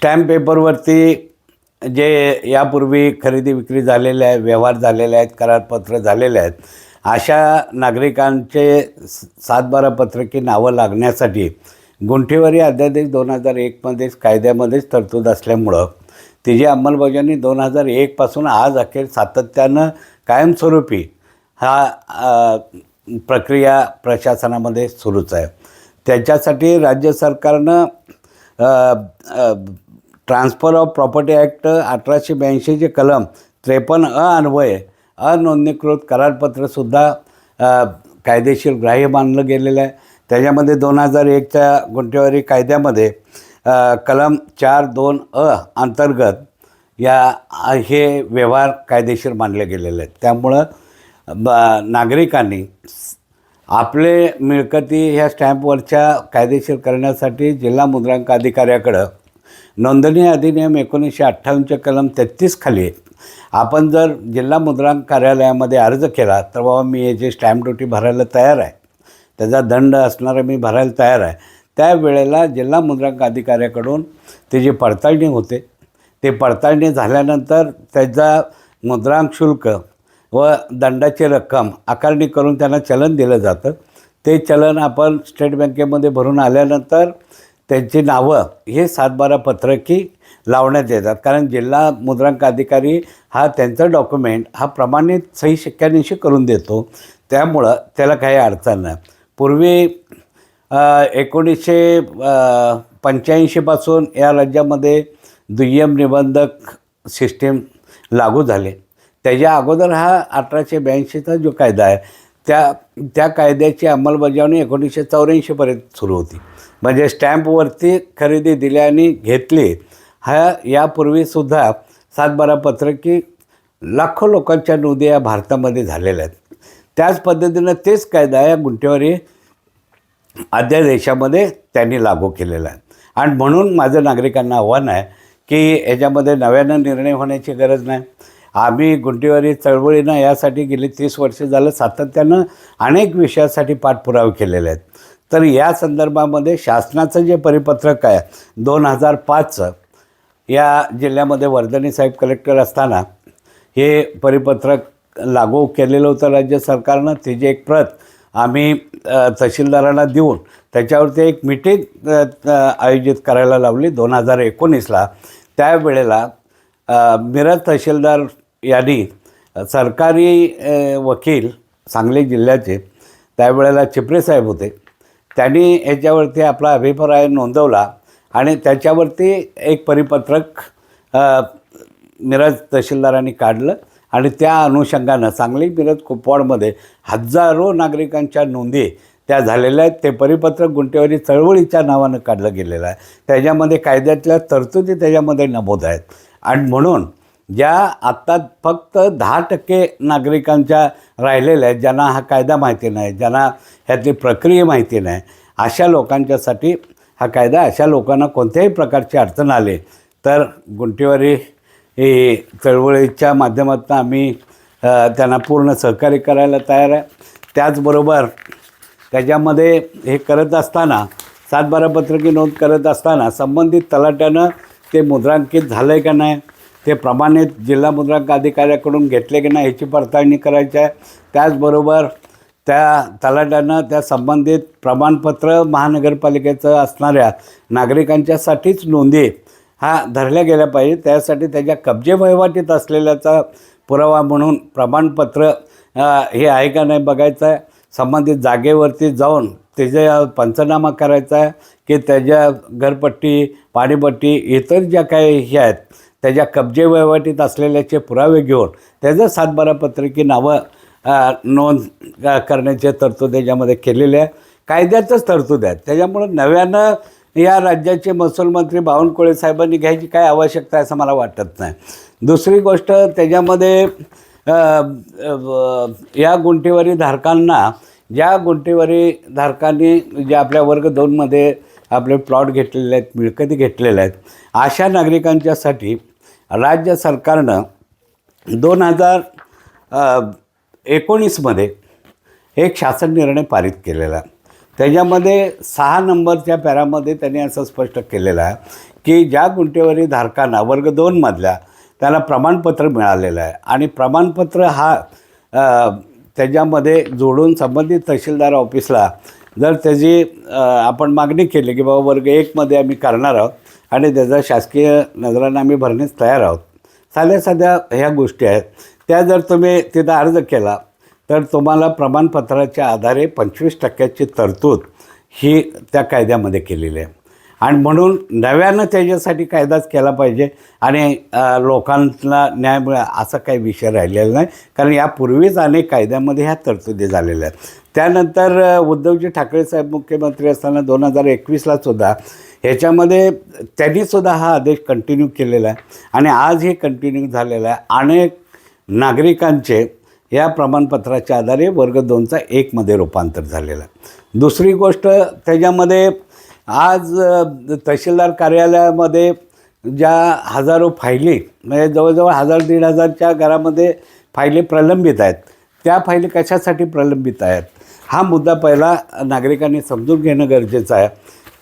Stamp पेपरवरती जे यापूर्वी खरेदी विक्री झालेले आहे व्यवहार झालेले आहेत करारपत्र झालेले आहेत अशा नागरिकांचे स- सातबारा पत्रकी नावं लागण्यासाठी गुंठेवारी अध्यादेश दोन हजार एकमध्येच कायद्यामध्येच तरतूद असल्यामुळं तिची अंमलबजावणी दोन हजार एकपासून आज अखेर सातत्यानं कायमस्वरूपी हा प्रक्रिया प्रशासनामध्ये सुरूच आहे. त्याच्यासाठी राज्य सरकारनं ट्रान्सफर ऑफ प्रॉपर्टी ॲक्ट अठराशे ब्याऐंशीचे कलम त्रेपन्न अ अन्वये अनोंदणीकृत करारपत्रसुद्धा कायदेशीर ग्राह्य मानलं गेलेलं आहे. त्याच्यामध्ये दोन हजार एकच्या गुंठेवारी कायद्यामध्ये कलम चार दोन अ अंतर्गत या हे व्यवहार कायदेशीर मानले गेलेले आहेत. त्यामुळं ब नागरिकांनी आपले मिळकती ह्या स्टॅम्पवरच्या कायदेशीर करण्यासाठी जिल्हा मुद्रांक अधिकाऱ्याकडं नोंदणी अधिनियम एकोणीसशे अठ्ठावन्नचे कलम तेहत्तीस खाली आपण जर जिल्हा मुद्रांक कार्यालयामध्ये अर्ज केला तर बाबा मी याची स्टॅम्प ड्युटी भरायला तयार आहे त्याचा दंड असणारा मी भरायला तयार आहे. त्यावेळेला जिल्हा मुद्रांक अधिकाऱ्याकडून त्याची पडताळणी होते ते पडताळणी झाल्यानंतर त्याचा मुद्रांक शुल्क व दंडाची रक्कम आकारणी करून त्यांना चलन दिलं जातं. ते चलन आपण स्टेट बँकेमध्ये भरून आल्यानंतर त्यांची नावं हे सातबारा पत्रकी लावण्यात येतात. कारण जिल्हा मुद्रांक अधिकारी हा त्यांचं डॉक्युमेंट हा प्रमाणित सही शिक्क्यानिशी करून देतो. त्यामुळं त्याला काही अडचण नाही. पूर्वी एकोणीसशे पंच्याऐंशीपासून या राज्यामध्ये दुय्यम निबंधक सिस्टीम लागू झाले. त्याच्या अगोदर हा अठराशे ब्याऐंशीचा जो कायदा आहे त्या त्या कायद्याची अंमलबजावणी एकोणीसशे चौऱ्याऐंशीपर्यंत सुरू होती. म्हणजे स्टॅम्पवरती खरेदी दिल्याने घेतली हा यापूर्वीसुद्धा सातबारा पत्रकी लाखो लोकांच्या नोंदी या भारतामध्ये झालेल्या आहेत. त्याच पद्धतीनं तेच कायदा या गुंठेवारी अध्यादेशामध्ये त्यांनी लागू केलेला आहे. आणि म्हणून माझं नागरिकांना आव्हान आहे की याच्यामध्ये नव्यानं निर्णय होण्याची गरज नाही. आम्ही गुंटेवारी चळवळीनं यासाठी गेली तीस वर्ष झालं सातत्यानं अनेक विषयासाठी पाठपुरावे केलेले आहेत तर या संदर्भामध्ये शासनाचं जे परिपत्रक आहे दोन हजार पाचचं या जिल्ह्यामध्ये वर्धनी साहेब कलेक्टर असताना हे परिपत्रक लागू केलेलं होतं राज्य सरकारनं. त्याची एक प्रत आम्ही तहसीलदारांना देऊन त्याच्यावरती एक मिटिंग आयोजित करायला लावली दोन हजार एकोणीसला. त्यावेळेला मिरज तहसीलदार यांनी सरकारी वकील सांगली जिल्ह्याचे त्यावेळेला चिपरे साहेब होते. त्यांनी याच्यावरती आपला अभिप्राय नोंदवला आणि त्याच्यावरती एक परिपत्रक मिरज तहसीलदारांनी काढलं आणि त्या अनुषंगानं सांगली मिरज कुपवाडमध्ये हजारो नागरिकांच्या नोंदी त्या झालेल्या आहेत. ते परिपत्रक गुंटेवारी चळवळीच्या नावानं काढलं गेलेलं आहे. त्याच्यामध्ये कायद्यातल्या तरतुदी त्याच्यामध्ये नमूद आहेत. आणि म्हणून ज्या आत्ता फक्त दहा टक्के नागरिकांच्या राहिलेल्या आहेत ज्यांना हा कायदा माहिती नाही ज्यांना ह्यातली प्रक्रिया माहिती नाही अशा लोकांच्यासाठी हा कायदा अशा लोकांना कोणत्याही प्रकारची अडचण आली तर गुंटेवारी हे चळवळीच्या माध्यमातून आम्ही त्यांना पूर्ण सहकार्य करायला तयार आहे. त्याचबरोबर त्याच्यामध्ये हे करत असताना सातबारा पत्रकी नोंद करत असताना संबंधित तलाट्यानं ते मुद्रांकित झालं आहे का नाही? ते प्रमाणित जिल्हा मुद्रांक अधिकाऱ्याकडून घेतले की नाही ह्याची पडताळणी करायची आहे. त्याचबरोबर त्या तलाट्यानं त्या संबंधित प्रमाणपत्र महानगरपालिकेचं असणाऱ्या नागरिकांच्यासाठीच नोंदी हा धरल्या गेल्या पाहिजे. त्यासाठी त्याच्या कब्जे वहिवाटीत असलेल्याचा पुरावा म्हणून प्रमाणपत्र हे आहे का नाही बघायचं आहे. संबंधित जागेवरती जाऊन त्याचा पंचनामा करायचा आहे की त्याच्या घरपट्टी पाणीपट्टी इतर ज्या काही हे आहेत त्याच्या कब्जे वहिवाटीत असलेल्याचे पुरावे घेऊन त्याचं सातबारा पत्रकी नावं नोंद अ, करण्याचे तरतूद याच्यामध्ये केलेले आहे. कायद्यातच तरतूद आहेत त्याच्यामुळं नव्यानं या राज्याचे महसूल मंत्री बावनकुळे साहेबांनी घ्यायची काय आवश्यकता आहे असं मला वाटत नाही. दुसरी गोष्ट त्याच्यामध्ये या गुंठेवारी धारकांना ज्या गुंठेवारी धारकांनी जे आपल्या वर्ग दोनमध्ये आपले प्लॉट घेतलेले आहेत मिळकती घेतलेल्या आहेत अशा नागरिकांच्यासाठी राज्य सरकारनं दोन हजार एकोणीसमध्ये एक शासन निर्णय पारित केलेला. त्याच्यामध्ये सहा नंबरच्या पॅरामध्ये त्यांनी असं स्पष्ट केलेलं आहे की ज्या गुंठेवारी धारकांना वर्ग दोनमधल्या त्याला प्रमाणपत्र मिळालेलं आहे. आणि प्रमाणपत्र हा त्याच्यामध्ये जोडून संबंधित तहसीलदार ऑफिसला जर त्याची आपण मागणी केली की बाबा वर्ग एकमध्ये आम्ही करणार आहोत आणि त्याचा शासकीय नजरानं आम्ही भरण्यास तयार आहोत. साध्या साध्या ह्या गोष्टी आहेत. त्या जर तुम्ही तिथं अर्ज केला तर तुम्हाला प्रमाणपत्राच्या आधारे पंचवीस टक्क्याची तरतूद ही त्या कायद्यामध्ये केलेली आहे. आणि म्हणून नव्यानं त्याच्यासाठी कायदाच केला पाहिजे आणि लोकांना न्याय मिळा असा काही विषय राहिलेला नाही. कारण यापूर्वीच अनेक कायद्यामध्ये ह्या तरतुदी झालेल्या आहेत. त्यानंतर उद्धवजी ठाकरे साहेब मुख्यमंत्री असताना दोन हजार एकवीसला सुद्धा ह्याच्यामध्ये त्यांनीसुद्धा हा आदेश कंटिन्यू केलेला आहे. आणि आज हे कंटिन्यू झालेला आहे. अनेक नागरिकांचे या प्रमाणपत्राच्या आधारे वर्ग दोनचा एकमध्ये रूपांतर झालेलं आहे. दुसरी गोष्ट त्याच्यामध्ये आज तहसीलदार कार्यालयामध्ये ज्या हजारो फायली म्हणजे जवळजवळ हजार दीड हजारच्या घरामध्ये फायली प्रलंबित आहेत. त्या फायली कशासाठी प्रलंबित आहेत? हा मुद्दा पहिला नागरिकांनी समजून घेणं गरजेचं आहे.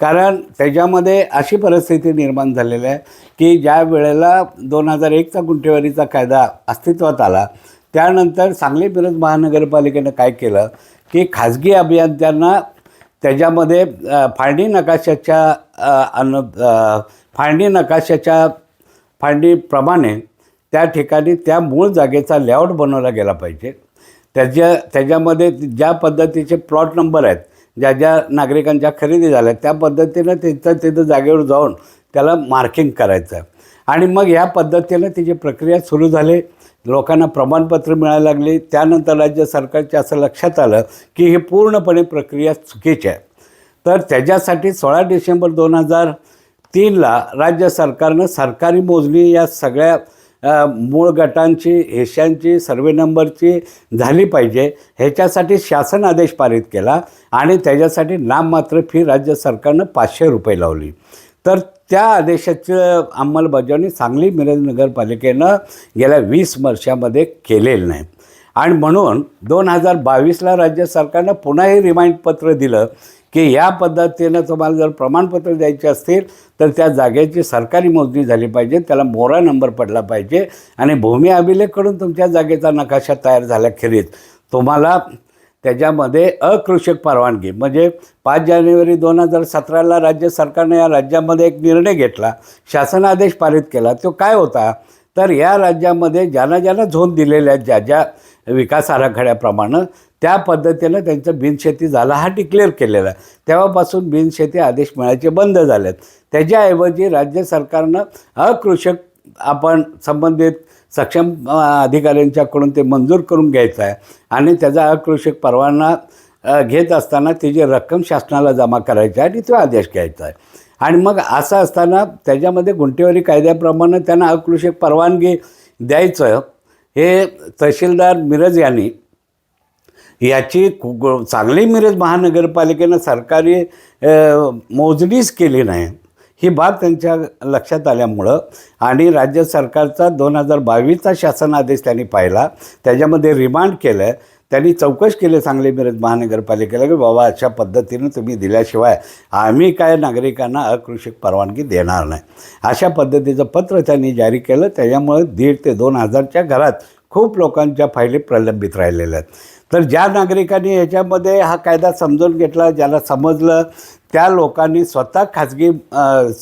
कारण त्याच्यामध्ये अशी परिस्थिती निर्माण झालेली आहे की ज्या वेळेला दोन हजार एकचा गुंठेवारीचा कायदा अस्तित्वात आला त्यानंतर सांगली मिरज महानगरपालिकेनं काय केलं की खाजगी अभियंत्यांना त्याच्यामध्ये फाळणी नकाशाच्या अन फाळणी नकाशाच्या फाळणीप्रमाणे त्या ठिकाणी त्या मूळ जागेचा लेआउट बनवला गेला पाहिजे. त्याच्या त्याच्यामध्ये ज्या पद्धतीचे प्लॉट नंबर आहेत ज्या ज्या नागरिकांच्या खरेदी झाल्या त्या पद्धतीनं तिथं तिथं जागेवर जाऊन त्याला मार्किंग करायचं. आहे आणि मग या पद्धतीनं तिची प्रक्रिया सुरू झाली. लोकांना प्रमाणपत्र मिळायला लागली. त्यानंतर राज्य सरकारच्या असं लक्षात आलं की ही पूर्णपणे प्रक्रिया चुकीची आहे. तर त्याच्यासाठी सोळा डिसेंबर दोन हजार तीनला राज्य सरकारनं सरकारी मोजणी या सगळ्या मूळ गटांची हिश्यांची सर्वे नंबरची झाली पाहिजे. ह्याच्यासाठी शासन आदेश पारित केला आणि त्याच्यासाठी नाममात्र फी राज्य सरकारनं पाचशे रुपये लावली. तर त्या आदेशाचं अंमलबजावणी सांगली मिरज नगरपालिकेनं गेल्या वीस वर्षामध्ये केलेलं नाही. आणि म्हणून दोन हजार बावीसला राज्य सरकारनं पुन्हा हे रिमाइंड पत्र दिलं. की या पद्धतीनं तुम्हाला जर प्रमाणपत्र द्यायचे असतील तर त्या जागेची सरकारी मोजणी झाली पाहिजे त्याला मोरा नंबर पडला पाहिजे आणि भूमी अभिलेखकडून तुमच्या जागेचा नकाशा तयार झाल्याखेरीज तुम्हाला त्याच्यामध्ये अकृषक परवानगी म्हणजे पाच जानेवारी दोन हजार सतराला राज्य सरकारने या राज्यामध्ये एक निर्णय घेतला शासन आदेश पारित केला तो काय होता? तर या राज्यामध्ये ज्यांना ज्यांना झोन दिलेल्या आहेत ज्या ज्या विकास आराखड्याप्रमाणे त्या पद्धतीनं त्यांचं बिनशेती झाला हा डिक्लेअर केलेला आहे. तेव्हापासून बिनशेती आदेश मिळायचे बंद झाले आहेत त्याच्याऐवजी राज्य सरकारनं अकृषक आपण संबंधित सक्षम अधिकाऱ्यांच्याकडून ते मंजूर करून घ्यायचं आहे. आणि त्याचा अकृषक परवाना घेत असताना त्याची रक्कम शासनाला जमा करायची आहे आणि तो आदेश घ्यायचा आहे. आणि मग असं असताना त्याच्यामध्ये गुंठेवारी कायद्याप्रमाणे त्यांना अकृषक परवानगी द्यायचं. हे तहसीलदार मिरज यांनी याची कु- सांगली मिरज महानगरपालिकेनं सरकारी मोजणीच केली नाही. ही बाब त्यांच्या लक्षात आल्यामुळं आणि राज्य सरकारचा दोन हजार बावीसचा शासन आदेश त्यांनी पाहिला त्याच्यामध्ये रिमांड केलं त्यांनी चौकश केली सांगली मिरज महानगरपालिकेला की बाबा अशा पद्धतीनं तुम्ही दिल्याशिवाय आम्ही काय नागरिकांना अकृषक परवानगी देणार नाही. अशा पद्धतीचं पत्र त्यांनी जारी केलं त्याच्यामुळे दीड ते दोन हजारच्या घरात खूप लोकांच्या फायली प्रलंबित राहिलेल्या आहेत. तर ज्या नागरिकांनी याच्यामध्ये हा कायदा समजून घेतला ज्याला समजलं त्या लोकांनी स्वतः खाजगी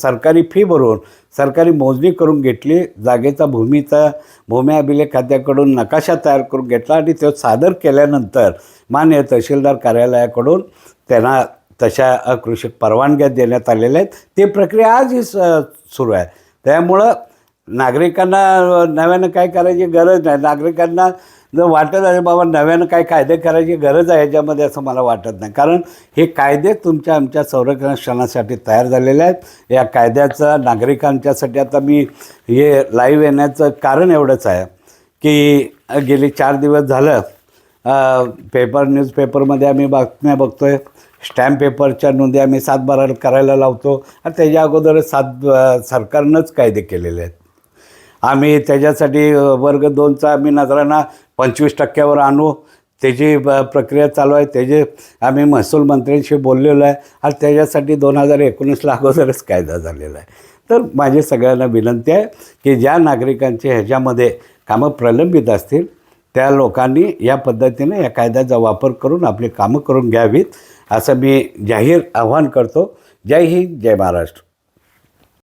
सरकारी फी भरून सरकारी मोजणी करून घेतली. जागेचा भूमीचा भूमी अभिलेख खात्याकडून नकाशा तयार करून घेतला आणि तो सादर केल्यानंतर मान्य तहसीलदार कार्यालयाकडून त्यांना तशा कृषी परवानग्या देण्यात आलेल्या आहेत. ती प्रक्रिया आजही स सुरू आहे. त्यामुळं नागरिकांना नव्यानं काय करायची गरज नाही. नागरिकांना जर वाटत आहे बाबा नव्यानं काय कायदे करायची गरज आहे याच्यामध्ये असं मला वाटत नाही. कारण हे कायदे तुमच्या आमच्या संरक्षणासाठी तयार झालेले आहेत. या कायद्याचा नागरिकांच्यासाठी आता मी हे लाईव्ह येण्याचं कारण एवढंच आहे की गेली चार दिवस झालं पेपर न्यूजपेपरमध्ये आम्ही बातम्या बघतो आहे स्टॅम्प पेपरच्या नोंदी आम्ही सातबारा करायला लावतो. आणि त्याच्या अगोदरच सात सरकारनंच कायदे केलेले आहेत. आम्ही त्याच्यासाठी वर्ग दोनचा आम्ही नजराना पंचवीस टक्क्यावर आणू. त्याची प्रक्रिया चालू आहे त्याचे आम्ही महसूल मंत्र्यांशी बोललेलो आहे आणि त्याच्यासाठी दोन हजार एकोणीसला अगोदरच कायदा झालेला आहे. तर माझी सगळ्यांना विनंती आहे की ज्या नागरिकांचे ह्याच्यामध्ये कामं प्रलंबित असतील त्या लोकांनी या पद्धतीने या कायद्याचा वापर करून आपली कामं करून घ्यावीत असं मी जाहीर आव्हान करतो. जय हिंद जय महाराष्ट्र.